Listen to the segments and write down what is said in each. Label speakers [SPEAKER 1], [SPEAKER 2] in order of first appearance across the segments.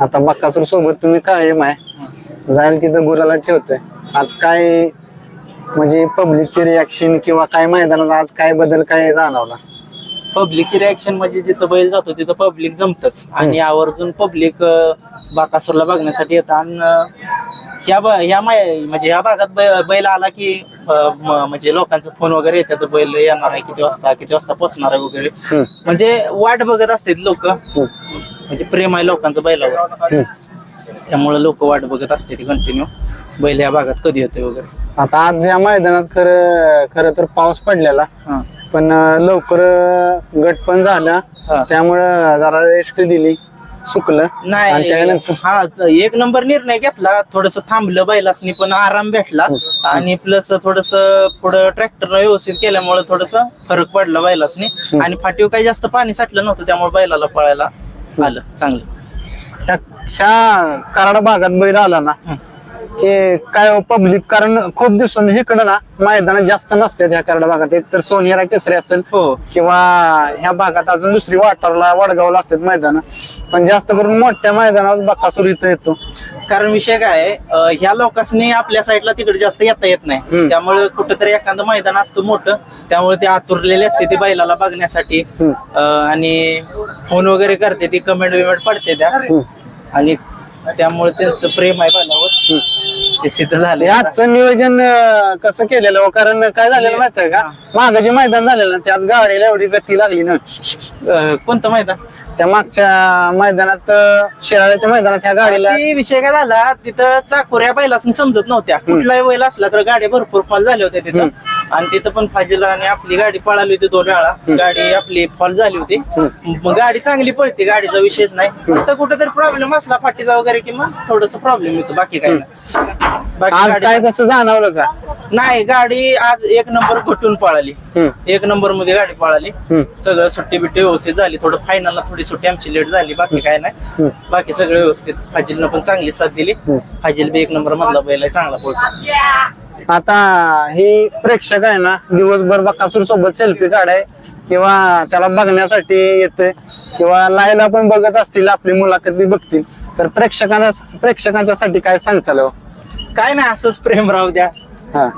[SPEAKER 1] आता बक्कासूर सोबत तुम्ही कायम आहे. जाईल तिथं गुराला ठेवतोय. आज काय म्हणजे पब्लिकची रिॲक्शन किंवा काय मैदानात आज काय बदल काय जाणवला?
[SPEAKER 2] पब्लिकची रिॲक्शन म्हणजे जिथं बैल जातो तिथं पब्लिक जमतच. आणि आवर्जून पब्लिक बाकासूरला बघण्यासाठी येतं. आणि ह्या ब- ह्या मै- म्हणजे ह्या भागात बैल आला की म्हणजे लोकांचा फोन वगैरे येतात बैल येणार आहे किती वाजता किती वाजता पोहोचणार आहे वगैरे. म्हणजे वाट बघत असतात लोक. म्हणजे प्रेम आहे लोकांचं बैलावर. त्यामुळे लोक वाट बघत असते कंटिन्यू बैल या भागात कधी येते वगैरे.
[SPEAKER 1] आता आज या मैदानात खरं खरं तर पाऊस पडलेला. पण लवकर गट पण झाला. त्यामुळं जरा रेस्ट दिली. सुकलं. आणि
[SPEAKER 2] नाही
[SPEAKER 1] त्यानंतर
[SPEAKER 2] हा त- एक नंबर निर्णय घेतला. थोडस थांबलं बैलासनी पण आराम भेटला. आणि प्लस थोडस पुढं ट्रॅक्टर व्यवस्थित केल्यामुळे थोडस फरक पडला बैलासनी. आणि फाटीव काही जास्त पाणी साठलं नव्हतं त्यामुळे बैलाला पळायला आलं चांगलं.
[SPEAKER 1] ह्या ह्या कराड भागात बैल आला ना हे. काय पब्लिक कारण खूप दिवसांनी इकडं ना मैदानात जास्त नसते ह्या कराड भागात. एक तर सोनियारा केसरी असेल
[SPEAKER 2] हो.
[SPEAKER 1] किंवा ह्या भागात अजून दुसरी वाटारला वडगावला असतात मैदान. पण जास्त करून मोठ्या मैदानावर बकासूर इथं येतो.
[SPEAKER 2] कारण विषय काय आहे, अं, ह्या लोकांनी आपल्या साईडला तिकडे जास्त येता येत नाही. त्यामुळे कुठेतरी एखादं मैदान असतं मोठं. त्यामुळे ते आतुरलेले असते ते बैलाला बघण्यासाठी.
[SPEAKER 1] हम्म.
[SPEAKER 2] अं, आणि फोन वगैरे करते ती कमेंट विमेंट पडते त्या. आणि त्यामुळे त्यांचं प्रेम आहे बैलावर ते सिद्ध झाले
[SPEAKER 1] हे आजचं नियोजन अं, कसं केलेलं हो? कारण काय झालेलं माहितीये का? मागाचे मैदान झालेलं ना त्यात गाडीला एवढी गती लागली ना.
[SPEAKER 2] अं, कोणतं मैदान?
[SPEAKER 1] त्या मागच्या मैदानात अं, शिराळ्याच्या मैदानात ह्या गाडीला
[SPEAKER 2] ते विषय काय झाला? तिथं चाकोऱ्या बैलासनी समजत नव्हत्या. कुठलाही बैल असला तर गाड्या भरपूर फॉल झाल्या होत्या तिथं. आणि तिथं पण फाजील आणि आपली गाडी पळाली होती दोन वेळा. गाडी आपली फॉल झाली होती. मग गाडी चांगली पळते गाडीचा विषयच नाही. फक्त कुठेतरी प्रॉब्लेम असला फाटीचा वगैरे की मग थोडस प्रॉब्लेम येतो बाकी काही नाही. बाकी
[SPEAKER 1] आज तसं जाणवलं का?
[SPEAKER 2] नाही गाडी आज एक नंबर घटून पळाली. एक नंबरमध्ये गाडी पळाली. सगळं सुट्टी बिट्टी व्यवस्थित झाली. थोडं फायनलला थोडी सुट्टी आमची लेट झाली बाकी काय नाही. बाकी सगळं व्यवस्थित. फाजीलनं पण चांगली साथ दिली. फाजील बी एक नंबर मधला बैल आहे चांगला पळतो
[SPEAKER 1] आता ही प्रेक्षक आहे ना दिवसभर बकासूर सोबत सेल्फी काढाय किंवा त्याला बघण्यासाठी येते किंवा लायला पण बघत असतील आपली मुलाखत बी बघतील. तर प्रेक्षकांना प्रेक्षकांच्यासाठी काय सांगचाल हो?
[SPEAKER 2] काय नाही असंच प्रेम राहू द्या.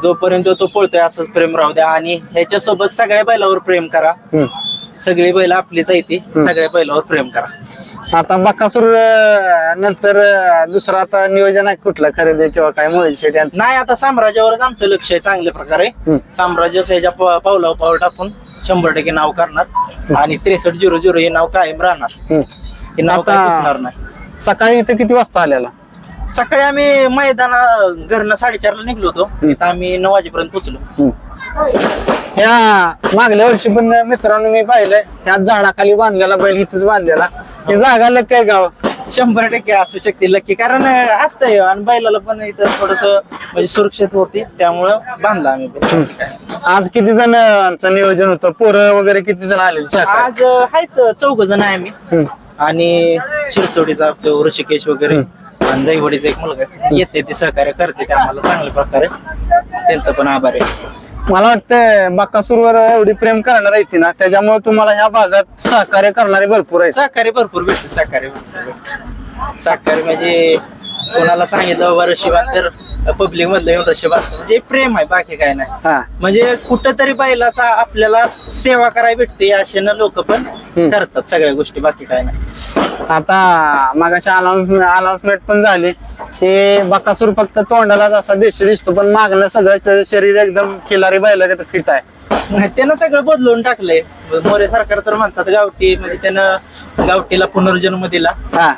[SPEAKER 2] जोपर्यंत तो पळतोय असंच प्रेम राहू द्या. आणि ह्याच्यासोबत सगळ्या बैलावर प्रेम करा. सगळी बैल आपलीच आहे ती. सगळ्या बैलावर प्रेम करा.
[SPEAKER 1] आता बकासूर अं, नंतर अं, दुसरं आता नियोजन आहे कुठलं खरेदी किंवा काय मोहित शेट यांचं?
[SPEAKER 2] नाही आता साम्राज्यावरच आमचं लक्ष आहे चांगल्या प्रकारे.
[SPEAKER 1] हम्म.
[SPEAKER 2] साम्राज्य ह्याच्या प- पावलावर पाऊल टाकून शंभर टक्के नाव करणार. आणि त्रेसष्ट झिरो झिरो हे नाव कायम राहणार.
[SPEAKER 1] हम्म.
[SPEAKER 2] हे नाव काय
[SPEAKER 1] आता-
[SPEAKER 2] नाही.
[SPEAKER 1] सकाळी इथं किती वाजता आलेला?
[SPEAKER 2] सकाळी आम्ही मैदाना घरनं साडेचारला निघलो होतो. तिथं आम्ही नऊ वाजेपर्यंत पोहोचलो.
[SPEAKER 1] ह्या मागल्या वर्षी पण मित्रांनो मी पाहिलंय ह्या झाडाखाली बांधलेला बैल इथंच बांधलेला. हे जागा लग काय गाव
[SPEAKER 2] शंभर टक्के असू शकते लक्की कारण असतंय आणि बैलाला पण इथं थोडस म्हणजे सुरक्षित होती त्यामुळं बांधला आम्ही बैल.
[SPEAKER 1] आज किती जणांचं नियोजन होतं? पोरं वगैरे किती जण आले
[SPEAKER 2] आज अं, आहेत चौघ जण आहे आम्ही. आणि शिरसोडीचा ऋषिकेश वगैरे आणि दैवडीचा एक मुलगा आहे. येते ते सहकार्य करते ते आम्हाला चांगल्या प्रकारे. त्यांचं पण आभार आहे.
[SPEAKER 1] मला वाटतं बाकासूरवर एवढी प्रेम करणार आहे ती ना त्याच्यामुळे तुम्हाला ह्या भागात सहकार्य करणारे भरपूर आहे
[SPEAKER 2] सहकार्य भरपूर भेटते सहकार्य भरपूर भेटते. सहकार्य म्हणजे कोणाला सांगितलं बाबा रशिबान तर पब्लिक मधलं येऊन रशिबान म्हणजे प्रेम आहे बाकी काय नाही.
[SPEAKER 1] हा.
[SPEAKER 2] म्हणजे कुठंतरी बैलाचा आपल्याला सेवा करायला भेटते अशानं लोक पण करतात सगळ्या गोष्टी बाकी काय नाही.
[SPEAKER 1] आता मागाशी अनाउन्समेंट अनाउन्समेंट पण झाली. की बकासूर फक्त तोंडालाच असा देशी दिसतो पण मागणं सगळं त्याचं शरीर एकदम खिलारी बैला फिट आहे.
[SPEAKER 2] नाही, त्यानं सगळं बदलून टाकलंय. मोरे सरकार तर म्हणतात गावठी म्हणजे त्यानं गावठीला पुनर्जन्म दिला.
[SPEAKER 1] हा.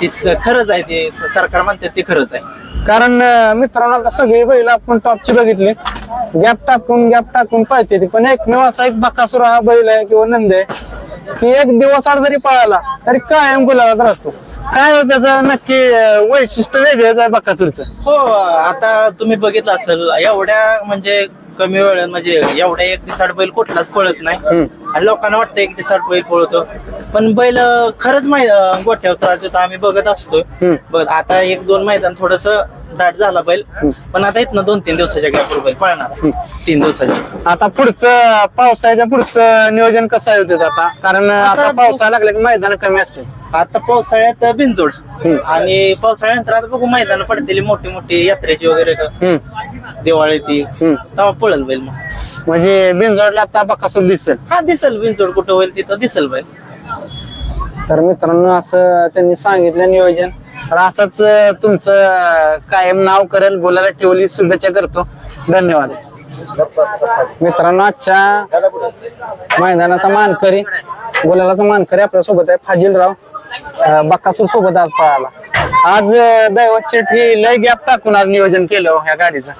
[SPEAKER 2] ते स- खरंच आहे ते स- सरकार म्हणतात ते खरंच आहे.
[SPEAKER 1] कारण अं, मित्रांनो आता सगळी बैल आपण टॉपची बघितली. गॅप टाकून गॅप टाकून पळते ती. पण एकमेव असा एक बकासूर हा बैल आहे किंवा नंद आहे की एक दिवस आड जरी पळाला तरी कायम गुलाबात राहतो. काय हो त्याचं नक्की अं, वैशिष्ट्य वेगळंच आहे बकासूरचं?
[SPEAKER 2] हो आता तुम्ही बघितलं असेल एवढ्या म्हणजे कमी वेळात म्हणजे एवढ्या एक दिसाड बैल कुठलाच पळत नाही.
[SPEAKER 1] हम्म.
[SPEAKER 2] आणि लोकांना वाटतं एक दिसाड बैल पळतो पण बैल खरंच मै अं, गोठ्यावर त्रास देतो. आम्ही बघत असतो
[SPEAKER 1] हम्म.
[SPEAKER 2] बघ आता एक दोन मैदान थोडस दाट झाला बैल पण आता इथनं दोन तीन दिवसाच्या गॅपवर बैल पळणार आहे. तीन दिवसाच्या.
[SPEAKER 1] आता पुढचं पावसाळ्याच्या पुढचं नियोजन कसं आहे होते आता? कारण आता पावसाळा लागला की मैदान कमी असते
[SPEAKER 2] आता पावसाळ्यात बिनजोड. आणि पावसाळ्यानंतर आता बघू मैदान पडतेली मोठी मोठी यात्रेची वगैरे दिवाळी ती.
[SPEAKER 1] हम्म.
[SPEAKER 2] तेव्हा पळल बैल मग.
[SPEAKER 1] म्हणजे बिनजोडला आता बकासूर दिसेल?
[SPEAKER 2] हा दिसल. बिनजोड कुठं होईल तिथं? दिसल बैल
[SPEAKER 1] तर मित्रांनो असं त्यांनी सांगितलं नियोजन. तर असंच तुमचं कायम नाव करेल बोलायला ठेवली शुभेच्छा करतो. धन्यवाद. मित्रांनो आजच्या मैदानाचा मानकरी बोलायलाचा मानकरी आपल्यासोबत आहे फाजिलराव अं, बक्कासूर सोबत आज पळाला. आज अं, दैवत शेठ ही लय गॅप टाकून आज नियोजन केलं हो ह्या गाडीचं.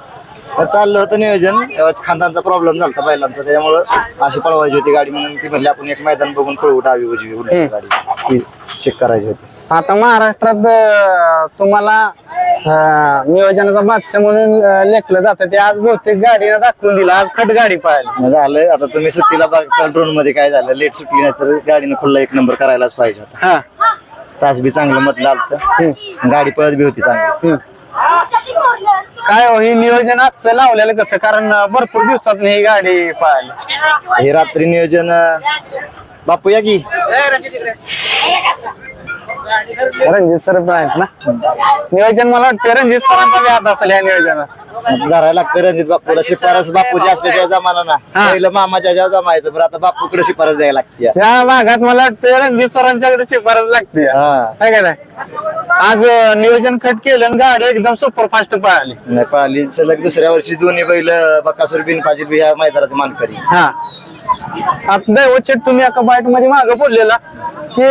[SPEAKER 3] चाललं होतं नियोजन. तेव्हाच खांदांचा प्रॉब्लेम झाला बैलांचा. त्याच्यामुळं अशी पळवायची होती गाडी म्हणून ती म्हणली आपण एक मैदान बघून पळवू डावी उजवी उलटी गाडी. ती चेक करायची होती.
[SPEAKER 1] आता महाराष्ट्रात अं, तुम्हाला अं, नियोजनाचा बादशाह म्हणून अं, लेखलं जातं. ते आज बहुतेक गाडीनं दाखवून दिलं. आज खट गाडी पाहिली.
[SPEAKER 3] मग झालं. आता तुम्ही सुट्टीला बघता ड्रोनमध्ये काय झालं. लेट सुटली नाही तर गाडीनं खुल्ला एक नंबर करायलाच पाहिजे होता.
[SPEAKER 1] हा.
[SPEAKER 3] तास बी चांगलं मधलं आलतं. गाडी पळत बी होती चांगली.
[SPEAKER 1] हम्म. काय हो ही नियोजन आजचं लावलेलं कसं? कारण भरपूर दिवसात ही गाडी पाहिली.
[SPEAKER 3] हे रात्री नियोजन बापू या की.
[SPEAKER 1] रणजित सर पण आहेत ना? नियोजन मला वाटतं रणजित सरांचा बी हात असेल या नियोजनात.
[SPEAKER 3] धरायला लागतं रणजित बापूला. शिफारस बापूची असल्याशिवाय जमाना ना
[SPEAKER 1] हा.
[SPEAKER 3] पहिलं मामाच्या जेव्हा जमायचं बरं आता बापूकडे शिफारस द्यायला लागते
[SPEAKER 1] या. भागात मला वाटतं रणजित सरांच्याकडे शिफारस लागते
[SPEAKER 3] हा.
[SPEAKER 1] काय काय आज अं, नियोजन खट केलं आणि गाडी एकदम सुपर फास्ट पळाली.
[SPEAKER 3] नाही पाहिली सलग दुसऱ्या वर्षी दोन्ही बैल बकासूर बिन फाजील बी ह्या मैदानाचे मानकरी.
[SPEAKER 1] हा. आता दैवत तुम्ही एका बाईटमध्ये मागे बोललेला की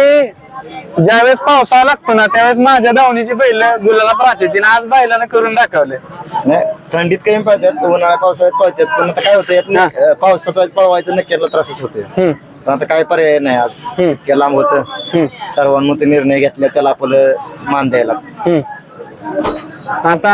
[SPEAKER 1] ज्यावेळेस पावसाळा लागतो ना त्यावेळेस माझ्या धावणीची बैल गुलाला तिने आज बैलानं करून दाखवले.
[SPEAKER 3] नाही थंडीत कमी पळतात उन्हाळ्या पावसाळ्यात पळतात. पण आता काय होतं यात नाही, अं, पावसात पळवायचं नक्कीला त्रासच होतोय. पण आता काय पर्याय नाही आज. इतक्या लांब होतं. सर्वांमध्ये निर्णय घेतला त्याला आपलं मान द्यायला लागतो.
[SPEAKER 1] आता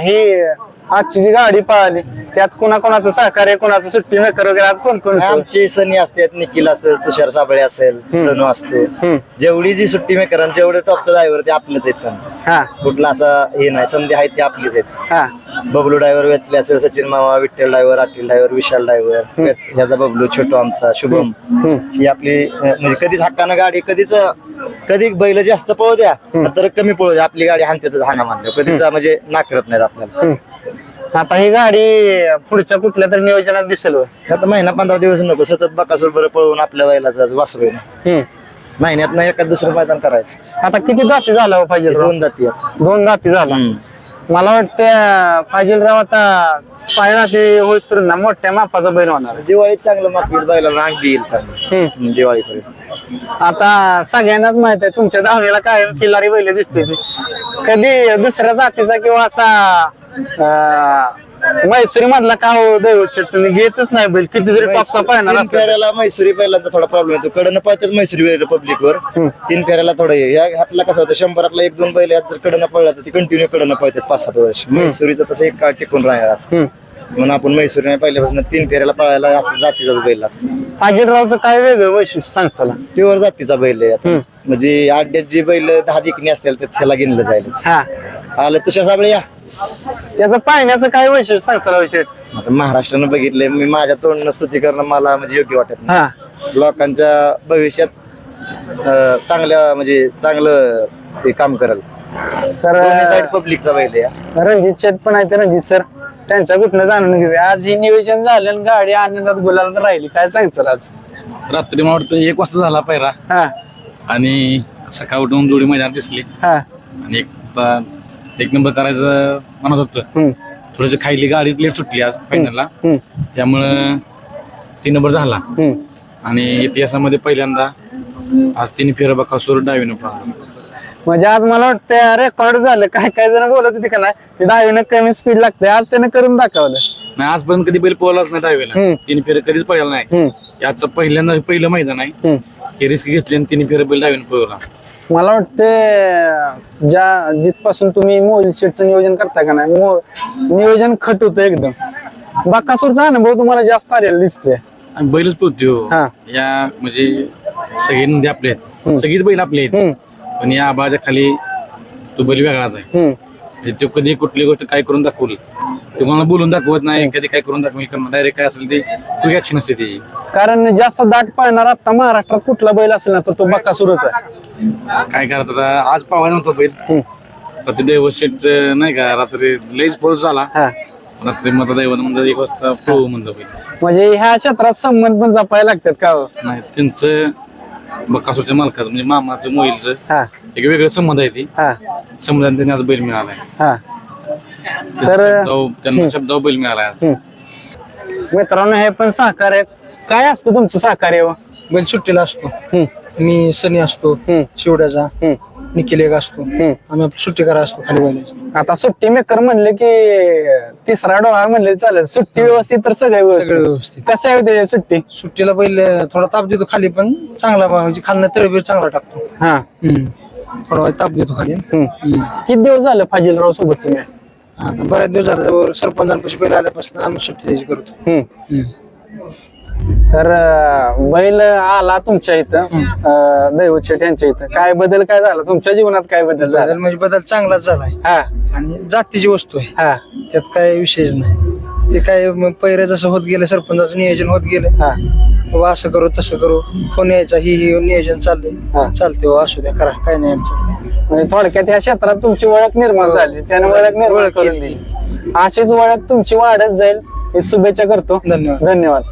[SPEAKER 1] ही आजची जी गाडी पळाली त्यात कोणाकोणाचं सहकार्य कोणाचं सुट्टी मेकर वगैरे आज कोण कोण होतं?
[SPEAKER 3] आमचे सनी असतात निखिल असेल तुषार साबळे असेल धनु असतो.
[SPEAKER 1] हम्म,
[SPEAKER 3] जेवढी जी सुट्टी मेकर आणि जेवढे टॉपचा ड्रायव्हर ते आपलंच आहेत समजा
[SPEAKER 1] हा.
[SPEAKER 3] कुठला असा हे नाही समजे आहेत ते आपलीच आहेत.
[SPEAKER 1] हा.
[SPEAKER 3] बबलू ड्रायव्हर वेचले असेल सचिन मामा विठ्ठल ड्रायव्हर अटील ड्रायव्हर विशाल ड्रायव्हर ह्याचा बबलू छोटू आमचा शुभम.
[SPEAKER 1] हम्म,
[SPEAKER 3] ही आपली अं, म्हणजे कधीच हक्कानं गाडी कधीच अं, कधी बैल जास्त पळू द्या तर कमी पळू द्या. आपली गाडी हाणतेच हाना मानलं कधीच म्हणजे नाकारत नाहीत आपल्याला.
[SPEAKER 1] हम्म. आता ही गाडी पुढच्या कुठल्या तरी नियोजनात दिसेल होय.
[SPEAKER 3] आता महिना पंधरा दिवस नको सतत बकासूर बरं पळवून आपल्या बैलाचा वासरू आहे ना
[SPEAKER 1] हम्म.
[SPEAKER 3] महिन्यात ना एखाद दुसरं मैदान करायचं
[SPEAKER 1] आता किती दाती झाला हो पाहिजे
[SPEAKER 3] दोन जाती आहेत
[SPEAKER 1] दोन दाती झाला
[SPEAKER 3] हम्म.
[SPEAKER 1] मला वाटतं फाजीलराव आता पाय रात्री होईस तर ना मोठ्या मापाचा बैल होणार.
[SPEAKER 3] दिवाळीत चांगलं मागतील बैलाला अंग येईल चांगलं
[SPEAKER 1] हम्म.
[SPEAKER 3] हम्म, दिवाळीपर्यंत
[SPEAKER 1] आता सगळ्यांनाच माहीत आहे तुमच्या धावणीला काय किल्लारी बैल दिसते ती. कधी दुसऱ्या जातीचा किंवा असा मैसुरी मधला का हो दैवत शेट तुम्ही घेतच नाही बैल. किती जरी टॉपचा पाहणार
[SPEAKER 3] तीन फेऱ्याला मैसुरी बैलांचा थोडा प्रॉब्लेम येतो. कडनं पळतात मैसुरी बैल पब्लिक वर. तीन फेऱ्याला थोडं हे. या हातला कसं होतं? शंभरातला एक दोन बैल यात जर कडनं पळला तर ती कंटिन्यू कडनं पळतात पाच सात वर्ष मैसुरीचं तसं एक काळ टिकून राहणार. म्हणून आपण मैसुरी नाही पहिल्यापासून तीन फेऱ्याला पळायला असं जातीचाच बैल लागतो
[SPEAKER 1] फाजीलरावचं काय वेगळं वैशिष्ट्य? सांग चला.
[SPEAKER 3] प्युअर जातीचा बैल आहे. आता. म्हणजे आड्यात जी बैल दहा दिकणी असतील तर त्याला गिनलं जाईल.
[SPEAKER 1] हा.
[SPEAKER 3] आलं तुषार साबळे या.
[SPEAKER 1] त्याचं पाहण्याचं काय वैशिष्ट्य सांग चला वैशिष्ट्य.
[SPEAKER 3] आता महाराष्ट्रानं बघितलंय मी माझ्या तोंडनं स्तुती करणं मला म्हणजे योग्य वाटत नाही.
[SPEAKER 1] हा.
[SPEAKER 3] लोकांच्या भविष्यात अं, चांगल्या म्हणजे चांगलं ते काम करेल.
[SPEAKER 1] तर
[SPEAKER 3] साईड पब्लिकचा बैल आहे.
[SPEAKER 1] रणजित शेट पण आहे ते रणजित सर. त्यांच्या कुठनं जाणून घेऊया? आज ही नियोजन झालं आणि गाडी आनंदात गुलाला राहिली. काय सांगचं आज?
[SPEAKER 4] रात्री मला वाटतं एक वाजता झाला पायरा.
[SPEAKER 1] हा.
[SPEAKER 4] आणि सकाळ उठून जोडी मैदान दिसली.
[SPEAKER 1] हा.
[SPEAKER 4] आणि एक एक नंबर करायचं म्हणत होतं.
[SPEAKER 1] हम्म,
[SPEAKER 4] थोडस खायली गाडी लेट सुटली आज फायनलला
[SPEAKER 1] हम्म,
[SPEAKER 4] त्यामुळं तीन नंबर झाला.
[SPEAKER 1] हम्म.
[SPEAKER 4] आणि इतिहासामध्ये पहिल्यांदा आज तिने फेर बकासूर डावीनं पाहिला
[SPEAKER 1] म्हणजे आज मला वाटतं रेकॉर्ड झालं. काय काय जण बोलत होते का नाही डावीनं कमी स्पीड लागते आज त्यानं करून दाखवलं.
[SPEAKER 4] नाही आजपर्यंत कधी बैल पोहलाच नाही डावीला.
[SPEAKER 1] हम्म.
[SPEAKER 4] तीन फेर कधीच पळाला नाही. याचं पहिल्यांदा पहिलं मैदान आहे.
[SPEAKER 1] हम्म.
[SPEAKER 4] हे रिस्क घेतली आणि तिने फेर बैल डावीनं पळवला.
[SPEAKER 1] मला वाटतं ज्या जिथपासून तुम्ही मोबाईल शेटचं नियोजन करता का नाही मो- नियोजन खट होतं एकदम. बाकासूरचा अनुभव तुम्हाला जास्त आलेला दिसतोय.
[SPEAKER 4] आणि बैलच पोहतो
[SPEAKER 1] हा.
[SPEAKER 4] या म्हणजे सगळे नदी आपले आहेत. सगळीच बैल आपले आहेत. पण या आबाच्या खाली तो बैल वेगळाच आहे.
[SPEAKER 1] हम्म.
[SPEAKER 4] म्हणजे तो कधी कुठली गोष्ट काय करून दाखवली? ते कोणाला बोलून दाखवत नाही कधी काय करून दाखव करणार डायरेक्ट काय असेल ते क्विक ऍक्शन असते त्याची.
[SPEAKER 1] कारण जास्त दाट पळणार आता महाराष्ट्रात कुठला बैल असेल ना तर तो बक्कासुरच आहे.
[SPEAKER 4] काय करत आता? आज पाहायला नव्हता बैल. पण ते दैवत शेट नाही का रात्री लईच पाऊस झाला.
[SPEAKER 1] हा.
[SPEAKER 4] रात्री मग दैवत म्हणजे एक वाजता पळू म्हणतो बैल.
[SPEAKER 1] म्हणजे ह्या क्षेत्रात संबंध पण जपायला लागतात का हो?
[SPEAKER 4] नाही त्यांचं बकासूरच्या मालकाचं म्हणजे मामाचं मोहिलचं.
[SPEAKER 1] हा.
[SPEAKER 4] एक वेगळं संबंध आहे ती.
[SPEAKER 1] हा.
[SPEAKER 4] संबंधाने त्यांनी आज बैल मिळालाय.
[SPEAKER 1] हा. तर-
[SPEAKER 4] शब्दावर- त्यांना शब्दावर बैल मिळालाय आज.
[SPEAKER 1] मित्रांनो हे पण सहकार्य काय असतं तुमचं सहकार्य हो?
[SPEAKER 5] बैल सुट्टीला असतो.
[SPEAKER 1] हम्म,
[SPEAKER 5] मी सनी असतो.
[SPEAKER 1] हम्म,
[SPEAKER 5] शिवड्याचा.
[SPEAKER 1] हम्म,
[SPEAKER 5] निखिल एक असतो.
[SPEAKER 1] हम्म.
[SPEAKER 5] आम्ही आपली सुट्टी करा असतो खाली बैलाची.
[SPEAKER 1] आता सुट्टी मेकर म्हणले की तिसरा डोळा म्हणले चालेल. सुट्टी व्यवस्थित तर सगळे
[SPEAKER 5] सगळं
[SPEAKER 1] व्यवस्थित.
[SPEAKER 5] व्यवस्थित
[SPEAKER 1] कसं आहे त्याची सुट्टी?
[SPEAKER 5] सुट्टीला बैल थोडा ताप देतो खाली पण चांगला बा- म्हणजे खालनं तळबीर चांगला टाकतो.
[SPEAKER 1] हा.
[SPEAKER 5] हम्म. थोडा वेळ ताप देतो खाली.
[SPEAKER 1] हम्म.
[SPEAKER 5] हम्म.
[SPEAKER 1] किती दिवस झालं फाजीलराव सोबत तुम्ही?
[SPEAKER 5] आता बऱ्याच दिवस झाले. सरपंचांपाशी बैल आल्यापासून आम्ही सुट्टी द्यायची करतो
[SPEAKER 1] हम्म.
[SPEAKER 5] हम्म.
[SPEAKER 1] तर अं, बैल आला तुमच्या इथं अं, दैवत शेठ यांच्या इथं. काय बदल काय झाला? तुमच्या जीवनात काय बदल झाला?
[SPEAKER 5] बदल म्हणजे बदल चांगलाच झालाय.
[SPEAKER 1] हा.
[SPEAKER 5] आणि जातीची वस्तू आहे.
[SPEAKER 1] हा.
[SPEAKER 5] त्यात काय विषयच नाही. ते काय मग पहिलं जसं होत गेलं सरपंचाचं नियोजन होत गेलं.
[SPEAKER 1] हा.
[SPEAKER 5] बाबा असं करू तसं करू फोन यायचा ही ही नियोजन
[SPEAKER 1] हा.
[SPEAKER 5] चाललंय चालते हो असू द्या करा काय नाही अडचण.
[SPEAKER 1] म्हणजे थोडक्यात ह्या क्षेत्रात तुमची ओळख निर्माण झाली त्याने ओळख निर्माण करून दिली. अशीच ओळख तुमची वाढत जाईल ही शुभेच्छा करतो.
[SPEAKER 5] धन्यवाद.
[SPEAKER 1] धन्यवाद.